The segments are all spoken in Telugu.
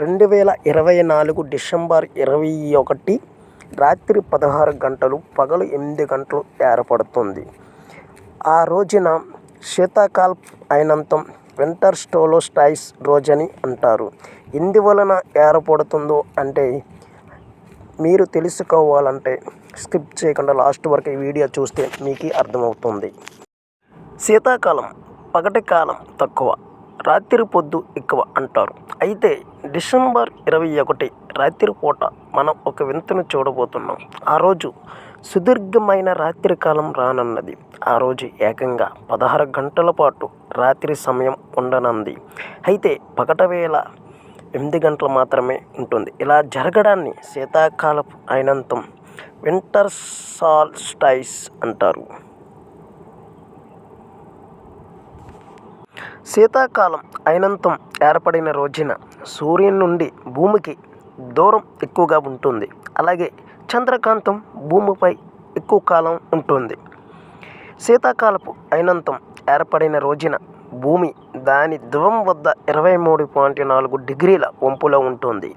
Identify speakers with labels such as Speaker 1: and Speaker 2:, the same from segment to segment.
Speaker 1: రెండు వేల ఇరవై నాలుగు డిసెంబర్ ఇరవై ఒకటి రాత్రి పదహారు గంటలు పగలు ఎనిమిది గంటలు ఏర్పడుతుంది. ఆ రోజున శీతాకాలం అయినంతం వింటర్ స్టోలోస్టైస్ రోజని అంటారు. ఎందువలన ఏర్పడుతుందో అంటే మీరు తెలుసుకోవాలంటే స్కిప్ చేయకుండా లాస్ట్ వరకు ఈ వీడియో చూస్తే మీకు అర్థమవుతుంది. శీతాకాలం పగటి కాలం తక్కువ. రాత్రి పొద్దు ఎక్కువ అంటారు. అయితే డిసెంబర్ ఇరవై ఒకటి రాత్రిపూట మనం ఒక వింతను చూడబోతున్నాం. ఆ రోజు సుదీర్ఘమైన రాత్రి కాలం రానున్నది. ఆ రోజు ఏకంగా పదహారు గంటల పాటు రాత్రి సమయం ఉండనుంది. అయితే పగటవేళ ఎనిమిది గంటలు మాత్రమే ఉంటుంది. ఇలా జరగడాన్ని శీతాకాలపు అయినంతం వింటర్ సాల్స్టైస్ అంటారు. శీతాకాలం అయినంతం ఏర్పడిన రోజున సూర్యుని నుండి భూమికి దూరం ఎక్కువగా ఉంటుంది. అలాగే చంద్రకాంతం భూమిపై ఎక్కువ కాలం ఉంటుంది. శీతాకాలపు అయినంతం ఏర్పడిన రోజున భూమి దాని ధ్రువం వద్ద ఇరవై మూడు పాయింట్ నాలుగు డిగ్రీల వంపులో ఉంటుంది.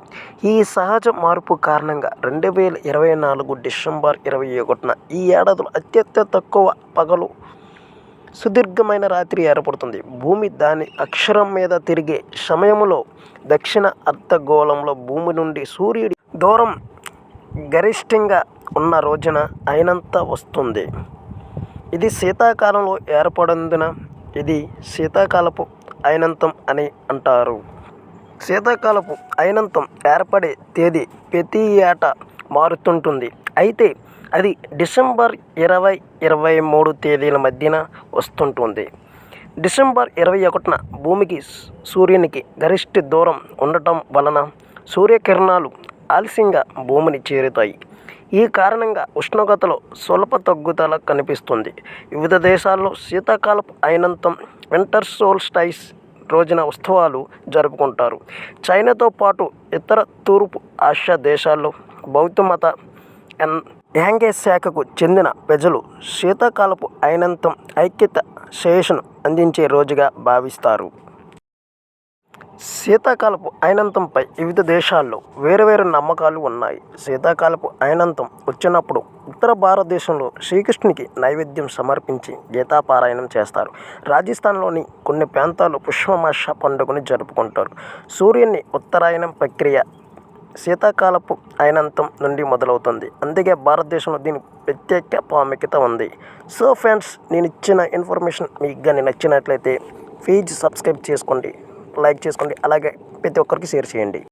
Speaker 1: ఈ సహజ మార్పు కారణంగా రెండు వేల ఇరవై నాలుగు డిసెంబర్ ఇరవై ఒకటిన ఈ ఏడాదిలో అత్యంత తక్కువ పగలు సుదీర్ఘమైన రాత్రి ఏర్పడుతుంది. భూమి దాని అక్షరం మీద తిరిగే సమయంలో దక్షిణ అర్ధగోళంలో భూమి నుండి సూర్యుడి దూరం గరిష్టంగా ఉన్న రోజున అయినంత వస్తుంది. ఇది శీతాకాలంలో ఏర్పడినందున ఇది శీతాకాలపు అయినంతం అని అంటారు. శీతాకాలపు అయినంతం ఏర్పడే తేదీ ప్రతి ఏటా మారుతుంటుంది. అయితే అది డిసెంబర్ ఇరవై ఇరవై మూడు తేదీల మధ్యన వస్తుంటుంది. డిసెంబర్ ఇరవై ఒకటిన భూమికి సూర్యునికి గరిష్ట దూరం ఉండటం వలన సూర్యకిరణాలు ఆలస్యంగా భూమిని చేరుతాయి. ఈ కారణంగా ఉష్ణోగ్రతలో స్వల్ప తగ్గుదల కనిపిస్తుంది. వివిధ దేశాల్లో శీతాకాలపు అయినంతం వింటర్ సోల్ స్టైస్ రోజున ఉత్సవాలు జరుపుకుంటారు. చైనాతో పాటు ఇతర తూర్పు ఆసియా దేశాల్లో బౌద్ధ మత ఎన్ యాంగే శాఖకు చెందిన ప్రజలు శీతాకాలపు అయినంతం ఐక్యత శేషను అందించే రోజుగా భావిస్తారు. శీతాకాలపు అయినంతంపై వివిధ దేశాల్లో వేరువేరు నమ్మకాలు ఉన్నాయి. శీతాకాలపు అయినంతం వచ్చినప్పుడు ఉత్తర భారతదేశంలో శ్రీకృష్ణునికి నైవేద్యం సమర్పించి గీతాపారాయణం చేస్తారు. రాజస్థాన్లోని కొన్ని ప్రాంతాలు పుష్పమాష పండుగను జరుపుకుంటారు. సూర్యుని ఉత్తరాయణం ప్రక్రియ శీతాకాలపు అయినంతం నుండి మొదలవుతుంది. అందుకే భారతదేశంలో దీని ప్రత్యేక ప్రాముఖ్యత ఉంది. సో ఫ్రెండ్స్ నేను ఇచ్చిన ఇన్ఫర్మేషన్ మీకు కానీ నచ్చినట్లయితే పేజ్ సబ్స్క్రైబ్ చేసుకోండి లైక్ చేసుకోండి అలాగే ప్రతి ఒక్కరికి షేర్ చేయండి.